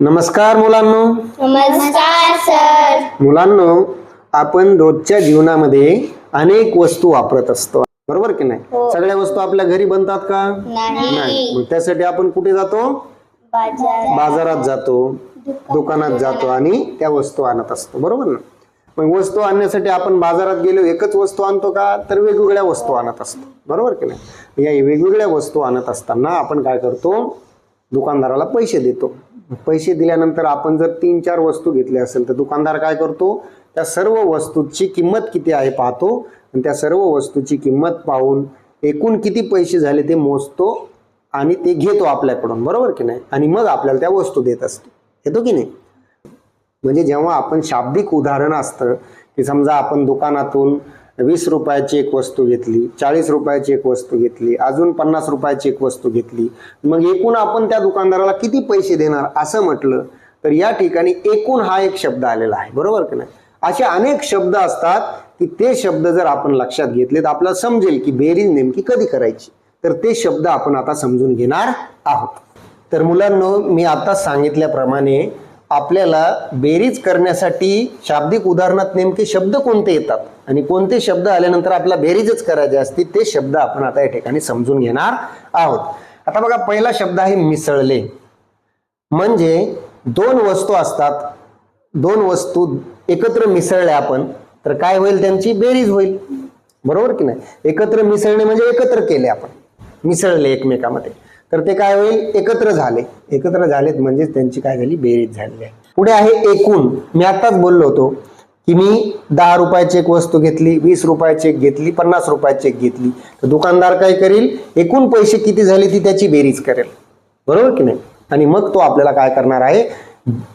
नमस्कार मुलांनो. नमस्कार सर. मुलांनो आपण रोजच्या जीवनामध्ये अनेक वस्तू वापरत असतो. बरोबर की नाही? हो. सगळ्या वस्तू आपल्या घरी बनतात का? नाही. मग त्यासाठी आपण कुठे जातो? बाजार बाजारात जातो. दुकानात जातो आणि त्या वस्तू आणत असतो. बरोबर ना? मग वस्तू आणण्यासाठी आपण बाजारात गेलो एकच वस्तू आणतो का? तर वेगवेगळ्या वस्तू आणत असतो. बरोबर की नाही? या वेगवेगळ्या वस्तू आणत असताना आपण काय करतो? दुकानदाराला पैसे देतो. पैसे दिल्यानंतर आपण जर तीन चार वस्तू घेतल्या असेल तर दुकानदार काय करतो? त्या सर्व वस्तूची किंमत किती आहे पाहतो. आणि त्या सर्व वस्तूची किंमत पाहून एकूण किती पैसे झाले ते मोजतो आणि ते घेतो आपल्याकडून. बरोबर की नाही? आणि मग आपल्याला त्या वस्तू देत असतो. येतो की नाही? म्हणजे जेव्हा आपण शाब्दिक उदाहरण असतं की समजा आपण दुकानातून वीस रुपयाची एक वस्तू घेतली चाळीस रुपयाची एक वस्तू घेतली अजून पन्नास रुपयाची एक वस्तू घेतली. मग एकूण आपण त्या दुकानदाराला किती पैसे देणार असं म्हटलं तर या ठिकाणी एकूण हा एक शब्द आलेला आहे. बरोबर की नाही? असे अनेक शब्द असतात की ते शब्द जर आपण लक्षात घेतले तर आपल्याला समजेल की बेरीज नेमकी कधी करायची. तर ते शब्द आपण आता समजून घेणार आहोत. तर मुलांनो मी आता सांगितल्याप्रमाणे आपल्याला बेरीज करण्यासाठी शाब्दिक उदाहरणात नेमके शब्द कोणते येतात? आणि कोणते शब्द आल्यानंतर आपल्याला बेरीजच करायचे असतील ते शब्द आपण आता या ठिकाणी समजून घेणार आहोत. आता बघा पहिला शब्द आहे मिसळले. म्हणजे दोन वस्तू असतात. दोन वस्तू एकत्र मिसळल्या आपण तर काय होईल त्यांची? बेरीज होईल. बरोबर की नाही? एकत्र मिसळणे म्हणजे एकत्र केले आपण. मिसळले एकमेकामध्ये. तर ते काय होईल? एकत्र झाले. एकत्र झालेत म्हणजेच त्यांची काय झाली? बेरीज झालेली आहे. पुढे आहे एकूण. मी आताच बोललो होतो की मी दहा रुपयाची एक वस्तू घेतली वीस रुपयाची एक घेतली पन्नास रुपयाची एक घेतली. तर दुकानदार काय करील? एकूण पैसे किती झाले ती त्याची बेरीज करेल. बरोबर की नाही? आणि मग तो आपल्याला काय करणार आहे?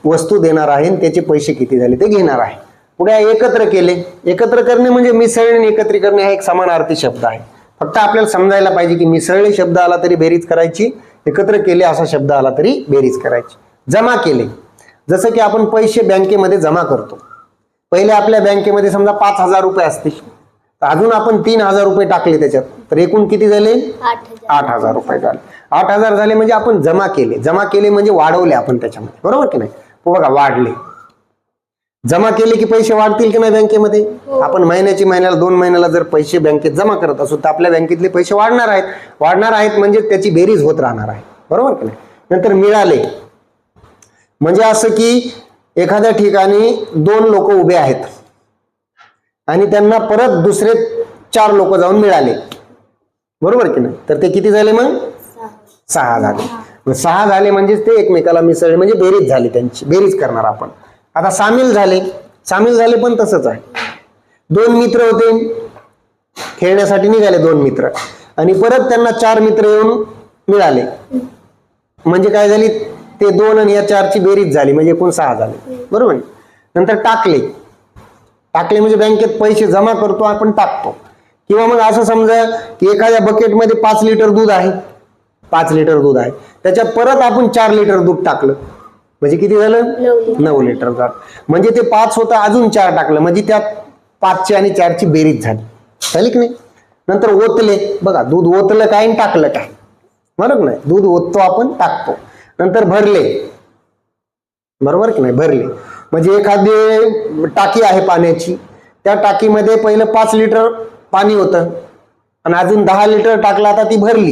वस्तू देणार आहे आणि त्याचे पैसे किती झाले ते घेणार आहे. पुढे एकत्र केले. एकत्र करणे म्हणजे मिसळणे आणि करणे हा एक समानार्थी शब्द आहे. फक्त आपल्याला समजायला पाहिजे की मिसळले शब्द आला तरी बेरीज करायची एकत्र केले असा शब्द आला तरी बेरीज करायची. जमा केले. जसं की आपण पैसे बँकेमध्ये जमा करतो. पहिले आपल्या बँकेमध्ये समजा पाच हजार रुपये असतील. तर अजून आपण तीन हजार रुपये टाकले त्याच्यात. तर एकूण किती झाले? आठ हजार. रुपये झाले. आठ हजार झाले म्हणजे आपण जमा केले. जमा केले म्हणजे वाढवले आपण त्याच्यामध्ये. बरोबर की नाही? बघा वाढले. जमा केले की पैसे वाढतील की नाही बँकेमध्ये? आपण महिन्याची महिन्याला दोन महिन्याला जर पैसे बँकेत जमा करत असू तर आपल्या बँकेतले पैसे वाढणार आहेत. वाढणार आहेत म्हणजे त्याची बेरीज होत राहणार आहे. बरोबर की नाही? नंतर मिळाले. म्हणजे असं की एखाद्या ठिकाणी दोन लोक उभे आहेत. आणि त्यांना परत दुसरे चार लोक जाऊन मिळाले. बरोबर की नाही? तर ते किती झाले मग? सहा झाले. सहा झाले म्हणजेच ते एकमेकाला मिसळले. म्हणजे बेरीज झाली त्यांची. बेरीज करणार आपण. आता सामील झाले. सामील झाले पण तसंच आहे. दोन मित्र होते. खेळण्यासाठी निघाले दोन मित्र. आणि परत त्यांना चार मित्र येऊन मिळाले. म्हणजे काय झाली? ते दोन आणि या चारची बेरीज झाली. म्हणजे एकूण सहा झाले. बरोबर? नंतर टाकले. टाकले म्हणजे बँकेत पैसे जमा करतो आपण टाकतो. किंवा मग असं समजा की एखाद्या बकेटमध्ये पाच लिटर दूध आहे. पाच लिटर दूध आहे. त्याच्यात परत आपण चार लिटर दूध टाकलं. म्हणजे किती झालं? नऊ. लिटर. झालं म्हणजे ते पाच होतं अजून चार टाकलं. म्हणजे त्यात पाचची आणि चारची बेरीज झाली. झाली की नाही? नंतर ओतले. बघा दूध ओतलं काय आणि टाकलं काय? बरोबर नाही? दूध ओततो आपण टाकतो. नंतर भरले. बरोबर की नाही? भरले. म्हणजे एखादी टाकी आहे पाण्याची. त्या टाकीमध्ये पहिलं पाच लिटर पाणी होतं. आणि अजून दहा लिटर टाकलं आता ती भरली.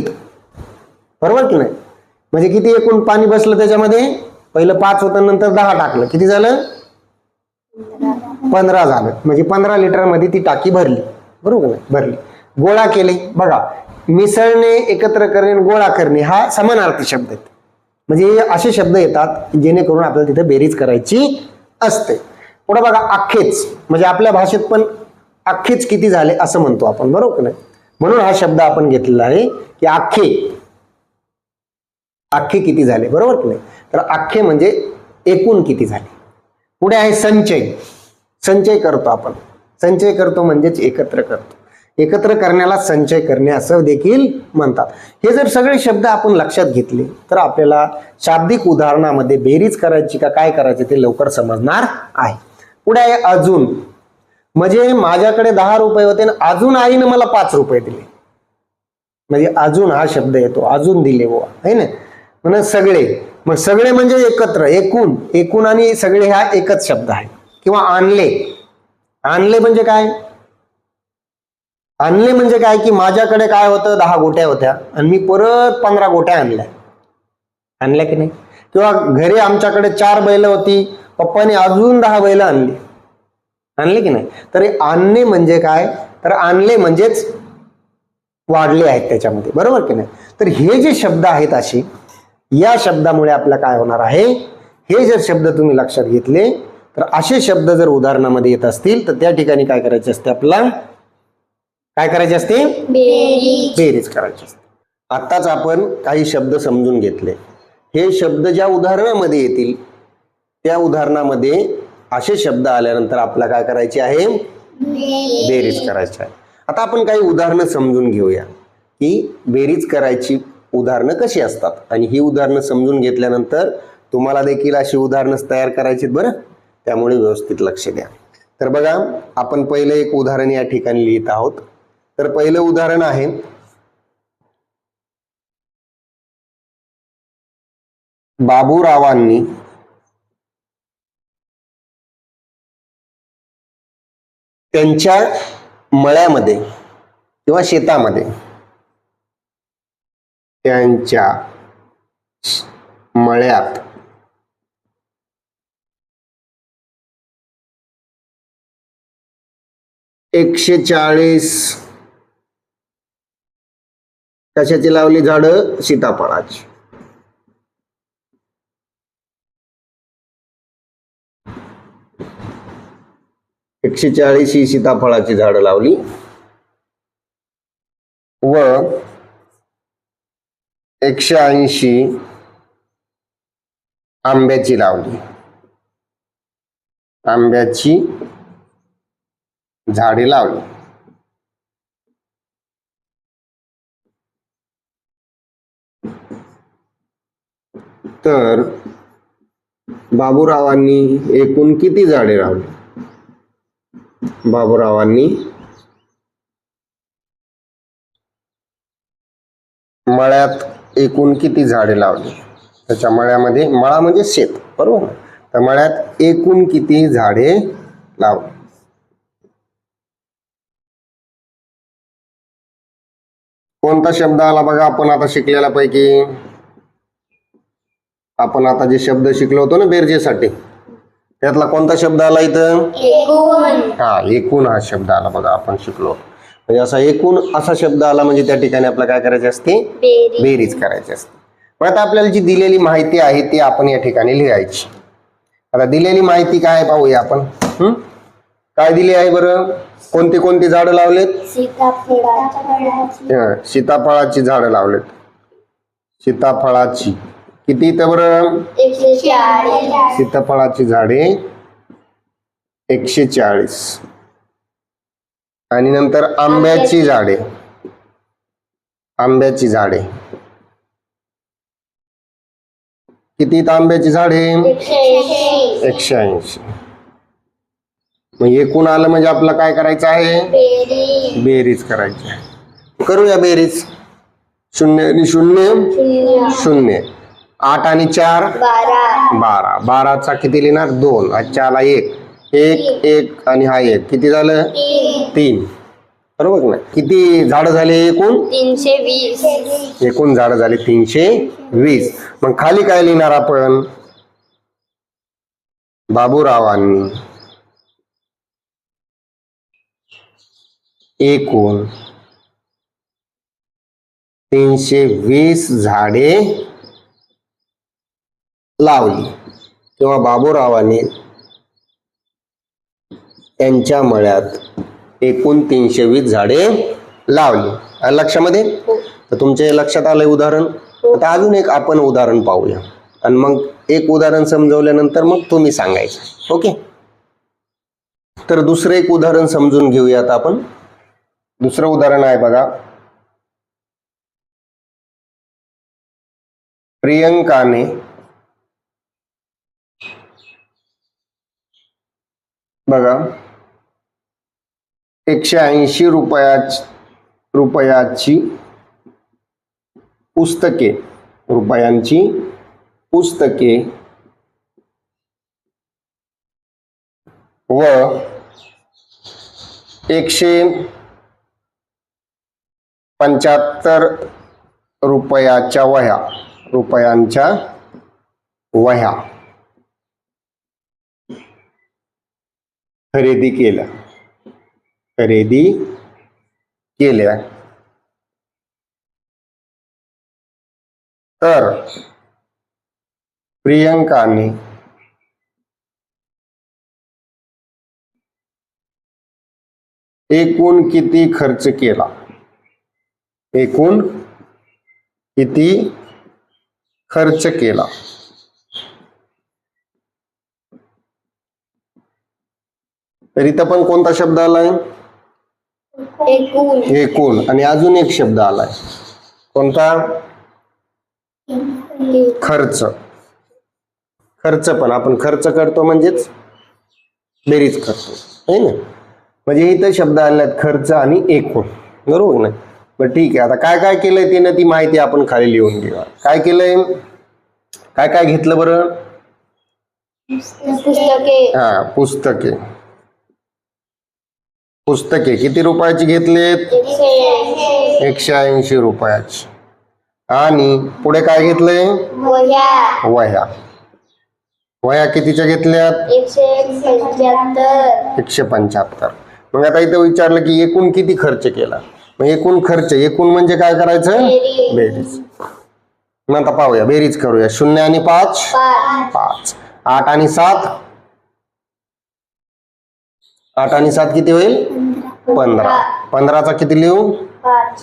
बरोबर की नाही? म्हणजे किती एकूण पाणी बसलं त्याच्यामध्ये? पहिलं पाच होतं नंतर दहा टाकलं. किती झालं? पंधरा झालं. म्हणजे पंधरा लिटरमध्ये ती टाकी भरली. बरोबर नाही भरली. गोळा केले. बघा मिसळणे एकत्र करणे गोळा करणे हा समानार्थी शब्द आहेत. म्हणजे असे शब्द येतात की जेणेकरून आपल्याला तिथे बेरीज करायची असते. पुढे बघा अख्खेच. म्हणजे आपल्या भाषेत पण अख्खेच किती झाले असं म्हणतो आपण. बरोबर नाही म्हणून हा शब्द आपण घेतलेला आहे की अख्खे. अख्खे किती झाले? बरोबर की नाही? तर अख्खे म्हणजे एकूण किती झाले? पुढे आहे संचय. संचय करतो आपण. संचय करतो म्हणजेच एकत्र करतो. एकत्र करण्याला संचय करणे असं देखील म्हणतात. हे जर सगळे शब्द आपण लक्षात घेतले तर आपल्याला शाब्दिक उदाहरणामध्ये बेरीज करायची का काय करायचे ते लवकर समजणार आहे. पुढे आहे अजून. म्हणजे माझ्याकडे दहा रुपये होते आणि अजून आईनं मला पाच रुपये दिले. म्हणजे अजून हा शब्द येतो. अजून दिले बुवा. आहे ना? म्हणून सगळे मग सगळे म्हणजे एकत्र एकूण एकूण आणि सगळे हा एकच शब्द आहे. किंवा आणले. आणले म्हणजे काय? आणले म्हणजे काय की माझ्याकडे काय होतं? दहा गोट्या होत्या. आणि मी परत पंधरा गोट्या आणल्या. आणल्या की नाही? किंवा घरी आमच्याकडे चार बैल होती. पप्पाने अजून दहा बैल आणली. आणले की नाही? तर आणले आणणे म्हणजे काय? तर आणले म्हणजेच वाढले आहेत त्याच्यामध्ये. बरोबर की नाही? तर हे जे शब्द आहेत अशी या शब्दामुळे आपल्या काय होणार आहे? हे जर शब्द तुम्ही लक्षात घेतले तर असे शब्द जर उदाहरणामध्ये येत असतील तर त्या ठिकाणी काय करायचे असते आपल्याला काय करायचे असते? बेरीज. करायची असते. आत्ताच आपण काही शब्द समजून घेतले. हे शब्द ज्या उदाहरणामध्ये येतील त्या उदाहरणामध्ये असे शब्द आल्यानंतर आपल्याला काय करायचे आहे? बेरीज करायची आहे. आता आपण काही उदाहरणं समजून घेऊया की बेरीज करायची उदाहरणं कशी असतात? आणि ही उदाहरणं समजून घेतल्यानंतर तुम्हाला देखील अशी उदाहरणं तयार करायची बरं? त्यामुळे व्यवस्थित लक्ष द्या. तर बघा आपण पहिलं एक उदाहरण या ठिकाणी लिहित आहोत. तर पहिलं उदाहरण आहे बाबूरावांनी त्यांच्या मळ्यामध्ये किंवा शेतामध्ये त्यांच्या मळ्यात. एकशे चाळीस कशाची लावली झाडं? सीताफळाची. एकशे चाळीस ही सीताफळाची झाडं लावली. व एकशे ऐंशी आंब्याची लावली. आंब्याची झाडे लावली. तर बाबूरावांनी एकूण किती झाडे लावली? बाबूरावांनी मळ्यात एकूण किती झाडे लावली? त्याच्या मळ्यामध्ये मळा म्हणजे शेत बरोबर? तर मळ्यात एकूण किती झाडे लावली कोणता शब्द आला बघा? आपण आता शिकलेल्या पैकी आपण आता जे शब्द शिकलो होतो ना बेरजेसाठी त्यातला कोणता शब्द आला इथं? हा एकूण हा शब्द आला बघा आपण शिकलो. म्हणजे असा एकूण असा शब्द आला म्हणजे त्या ठिकाणी आपल्याला काय करायचे असते? बेरीज. करायची असते. पण आता आपल्याला जी दिलेली माहिती आहे ती आपण या ठिकाणी लिहायची. आता दिलेली माहिती काय पाहूया आपण? काय दिली आहे बरं? कोणती कोणती झाडं लावलेत? हं, सीताफळाची झाडं लावलेत. सीताफळाची. किती तर बरं? सीताफळाची झाडे एकशे चाळीस. आणि नंतर आंब्याची झाडे. आंब्याची झाडे. किती आंब्याची झाडे? एकशे ऐंशी. मग एकूण आलं म्हणजे आपलं काय करायचं आहे? बेरीज. करायची आहे. करूया बेरीज. शून्य आणि शून्य. शून्य. आठ आणि चार? बारा. बारा. बाराचा किती लिहिणार? दोन. आजच्या आला एक. एक एक आणि हा एक. किती झालं? तीन. बरोबर ना? किती झाडं झाले एकूण? तीनशे वीस. एकूण झाडं झाले तीनशे वीस. मग खाली काय लिहिणार आपण? बाबूरावांनी. एकूण तीनशे वीस झाडे लावली. किंवा बाबूरावांनी त्यांच्या मळ्यात एकूण तीनशे वीस झाडे लावली. लक्षामध्ये? तर तुमच्या हे लक्षात आलंय उदाहरण? आता अजून एक आपण उदाहरण पाहूया. आणि मग एक उदाहरण समजवल्यानंतर मग तुम्ही सांगायचं. ओके? तर दुसरं एक उदाहरण समजून घेऊयात आपण. दुसरं उदाहरण आहे बघा. प्रियंकाने बघा. एकशे ऐंशी रुपयाच रुपयाची पुस्तके रुपयांची पुस्तके व एकशे पंच्याहत्तर रुपयाच्या वह्या रुपयांच्या वह्या खरेदी केल्या. खरेदी केल्या. तर प्रियंकाने एकूण किती खर्च केला? एकूण किती खर्च केला? तर इथं पण कोणता शब्द आलाय? एकूण. एकूण. आणि अजून एक शब्द आलाय. कोणता? खर्च. खर्च पण. आपण खर्च करतो म्हणजेच बेरीज करतो. है ना? म्हणजे इथं शब्द आलेत खर्च आणि एकूण. बरोबर ना बरं ठीक आहे. आता काय काय केलंय तिनं? ती माहिती आपण खाली लिहून घेऊया. काय केलंय? काय काय घेतलं बरं? पुस्तके. हा पुस्तके. पुस्तके किती रुपयाची घेतलेत? एकशे ऐंशी रुपयाची. आणि पुढे काय घेतलंय? वह्या. वह्या. कितीच्या घेतल्यात? एकशे पंच्याहत्तर. मग आता इथं विचारलं की एकूण किती खर्च केला? मग एकूण खर्च एकूण म्हणजे काय करायचं? बेरीज. मग आता पाहूया. बेरीज करूया. शून्य आणि पाच. पाच. आठ आणि सात? आठ आणि सात किती होईल? पंधरा. पंधराचा किती लिहू?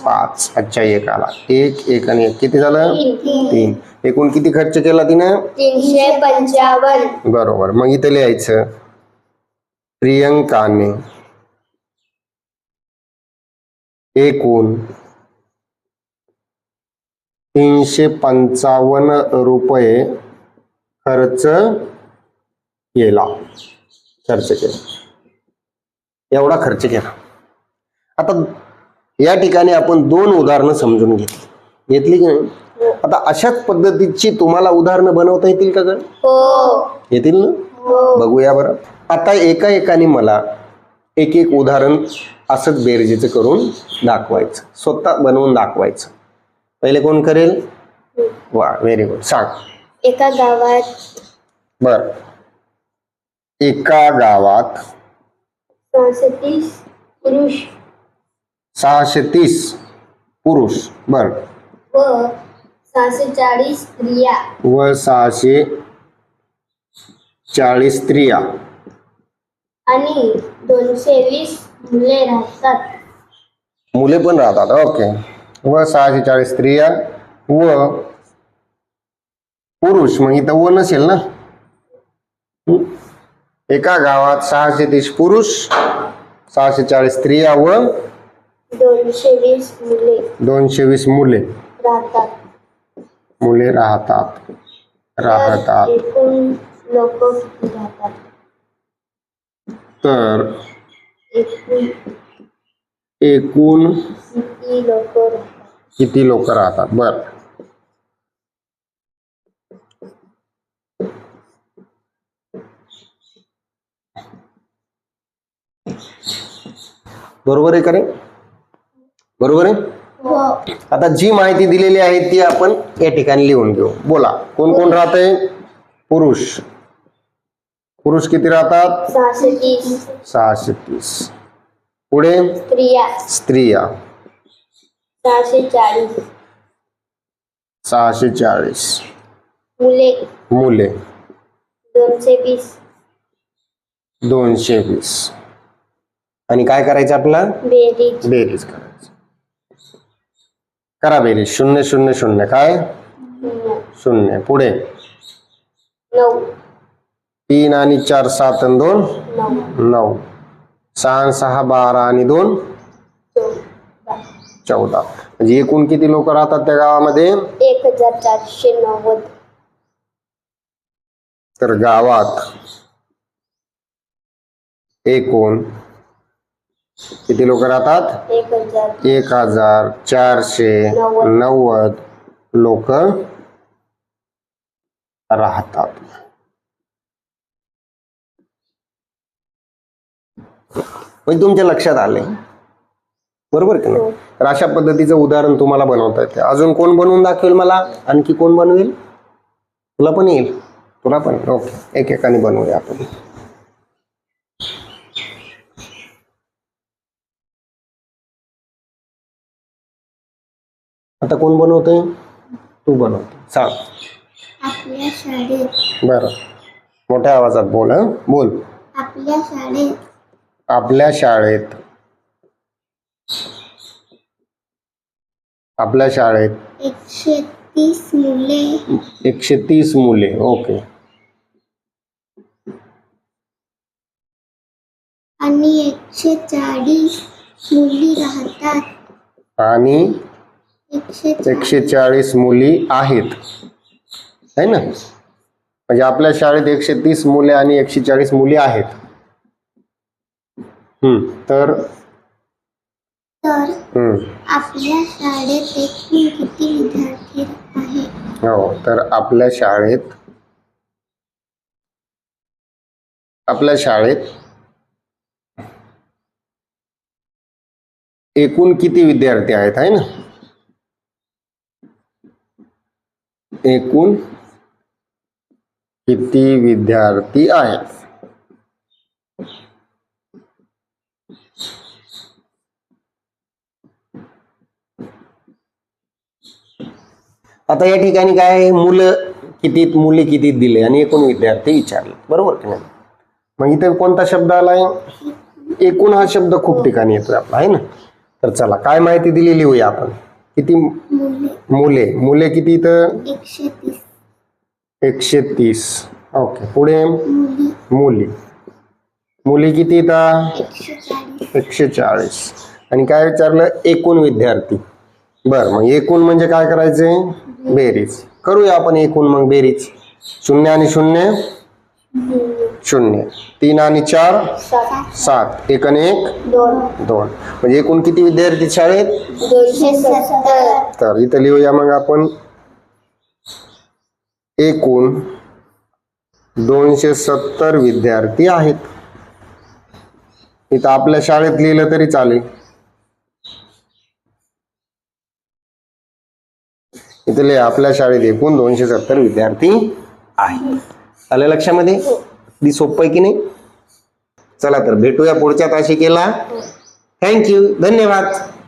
पाच. अच्छा एक आला. एक एक आणि एक. किती झालं? तीन. तीन. एकूण किती खर्च केला तिनं? तीनशे पंचावन्न. बरोबर. मग इथे लिहायचं. प्रियंकाने एकूण तीनशे पंचावन्न रुपये खर्च केला. खर्च केला. एवढा खर्च केला. आता या ठिकाणी आपण दोन उदाहरणं समजून घेतली. घेतली की नाही? आता अशाच पद्धतीची तुम्हाला उदाहरणं बनवता येतील का गं? हो. येतील ना? हो. बघूया बरं. आता एका एकाने मला एक एक उदाहरण असंच बेरजेचं करून दाखवायचं. स्वतः बनवून दाखवायचं. पहिले कोण करेल? वा व्हेरी गुड सांग. एका गावात बर. एका गावात पुरुष सहाशे तीस पुरुष. बर. व सहाशे चाळीस स्त्रिया. व सहाशे चाळीस स्त्रिया. आणि दोनशे वीस मुले राहतात. मुले पण राहतात. ओके. व सहाशे चाळीस स्त्रिया व पुरुष. मग इथं व नसेल ना? हं? एका गावात सहाशे तीस पुरुष सहाशे चाळीस स्त्रिया व दोनशे वीस मुले. दोनशे वीस मुले. राहतात. मुले राहतात. राहतात. एकूण लोक किती राहतात? तर एकूण एकूण किती लोक राहतात? किती लोक राहतात? बर. बरोबर आहे का रे बरोबर आहे? हो. आता जी माहिती दिलेली आहे ती आपण या ठिकाणी लिहून घेऊ. बोला कोण कोण राहतंय? पुरुष. पुरुष किती राहतात? सहाशे तीस. सहाशे तीस. पुढे? स्त्रिया. स्त्रिया. सहाशे चाळीस. सहाशे चाळीस. मुले. मुले. दोनशे वीस. दोनशे वीस. आणि काय करायचं आपला बेरीज. बेरीज करायचं. करा बेरीज शून्य शून्य शून्य. काय? शून्य. पुढे. तीन आणि चार सात आणि दोन? नऊ. सहा सहा बारा आणि दोन? चौदा. चौदा. म्हणजे एकूण किती लोक राहतात त्या गावामध्ये? एक हजार चारशे नव्वद. तर गावात एकूण किती लोक राहतात? एक हजार. चारशे नव्वद. नव्वद लोक राहतात. म्हणजे तुमच्या लक्षात आले बरोबर की नाही? तर अशा पद्धतीचं उदाहरण तुम्हाला बनवता येते. अजून कोण बनवून दाखवेल मला? आणखी कोण बनवेल? तुला पण येईल. तुला पण. ओके. एकेकाने बनवूया आपण. आता कोण बनवतोय? तू बनवतो सांग. आपल्या शाळेत. बरं. मोठ्या आवाजात बोल हं. बोल. आपल्या शाळेत. आपल्या शाळेत. आपल्या शाळेत. एकशे तीस मुले. एकशे तीस मुले. ओके. आणि एकशे चाळीस मुली राहतात. आणि? एकशे चाळीस मुली आहेत. है ना? म्हणजे आपल्या शाळेत एकशे तीस मुले आणि एकशे चाळीस मुली आहेत. हम्म, तर? तर आपल्या शाळेत एकूण किती विद्यार्थी आहेत हो तर आपल्या शाळेत आपल्या शाळेत एकूण किती विद्यार्थी आहेत आहे ना? एकूण किती विद्यार्थी आहेत? आता या ठिकाणी काय आहे? मुलं कितीत मुले कितीत दिले? आणि एकूण विद्यार्थी विचारले. बरोबर की नाही? मग इथे कोणता शब्द आलाय? एकूण हा शब्द खूप ठिकाणी येतोय आपला आहे ना? तर चला काय माहिती दिली लिहूया आपण. किती? मुले. मुले. किती इथं? एकशे तीस ओके. पुढे? मुली. मुली. किती इथं? एकशे चाळीस आणि काय विचारलं? एकूण विद्यार्थी. बर मग एकूण म्हणजे काय करायचे? बेरीज. करूया आपण एकूण मग बेरीज. शून्य आणि शून्य? शून्य. तीन आणि चार? सात. एक आणि एक? दोन. म्हणजे एकूण किती विद्यार्थी शाळेत? तर इथं लिहूया मग आपण. एकूण दोनशे सत्तर विद्यार्थी आहेत. इथं आपल्या शाळेत लिहिलं तरी चालेल. इथं लिहा आपल्या शाळेत एकूण दोनशे सत्तर विद्यार्थी आहेत. आलं लक्षामध्ये? अगदी सोपं आहे की नाही? चला तर भेटूया पुढच्या ताशी केला थँक्यू धन्यवाद.